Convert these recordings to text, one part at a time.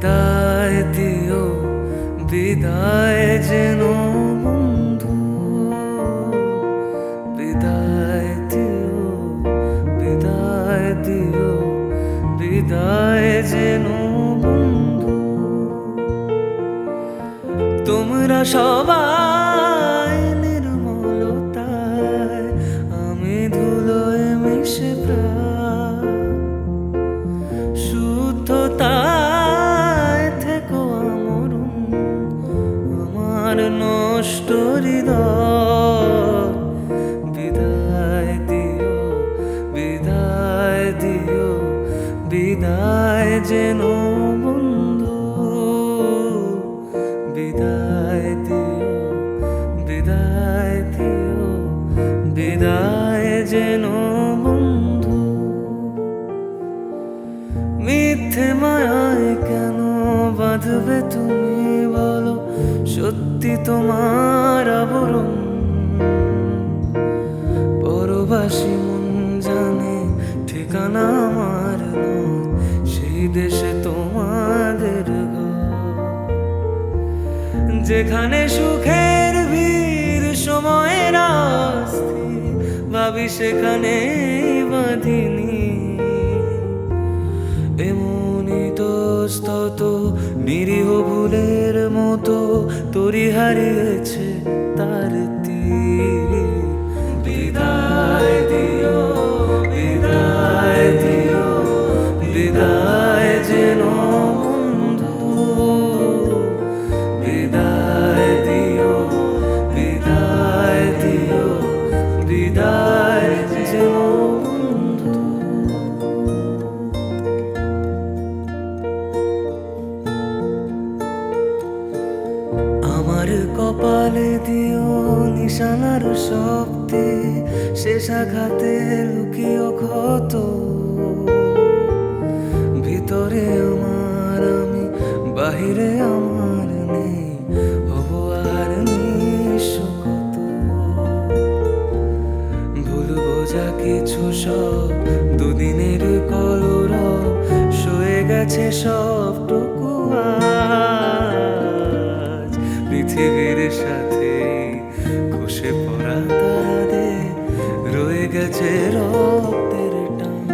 বিদায় দিও বিদায় যেন বন্ধু। বিদায় দিও বিদায় দিও বিদায় যেন বন্ধু। তোমরা সবাই হৃদয়। বিদায় দিও বিদায় দিও, বিদায় যেন বন্ধু। বিদায় দিও বিদায় দিও, বিদায় যেন বন্ধু। মিথ্যে মায়ায় কেন বাঁধবে তুমি বলো? সত্যি তোমার আবরণ। পরবাসী মন জানে, ঠিকানা আমার সেই দেশে তোমাদের যেখানে সুখের ভিড় সময়ের আস্তি, ভাবি সেখানে বাঁধিনি। এমনই তত নিরীহ তরি হারিয়েছে তার তীর আমার কপালে দিও নিশানার শক্তি শেষ আঘাতে লুকিও ক্ষত। ভিতরে আমার আমি, বাহিরে আমার নেই, হব আর নিঃস্ব কত। ভুলবো যা কিছু সব, দুদিনের কলর সয়ে গেছে সবটুকু আজ গেছে রক্তের টান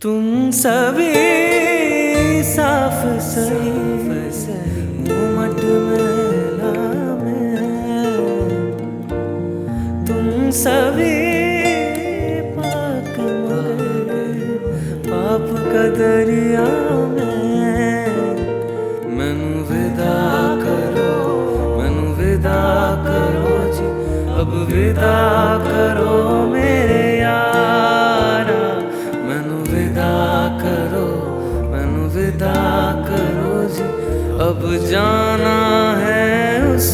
तुम सभी साफ सही अब विदा करो मेरे यारा। मैनू विदा करो मैनू विदा करो जी। अब जाना है उस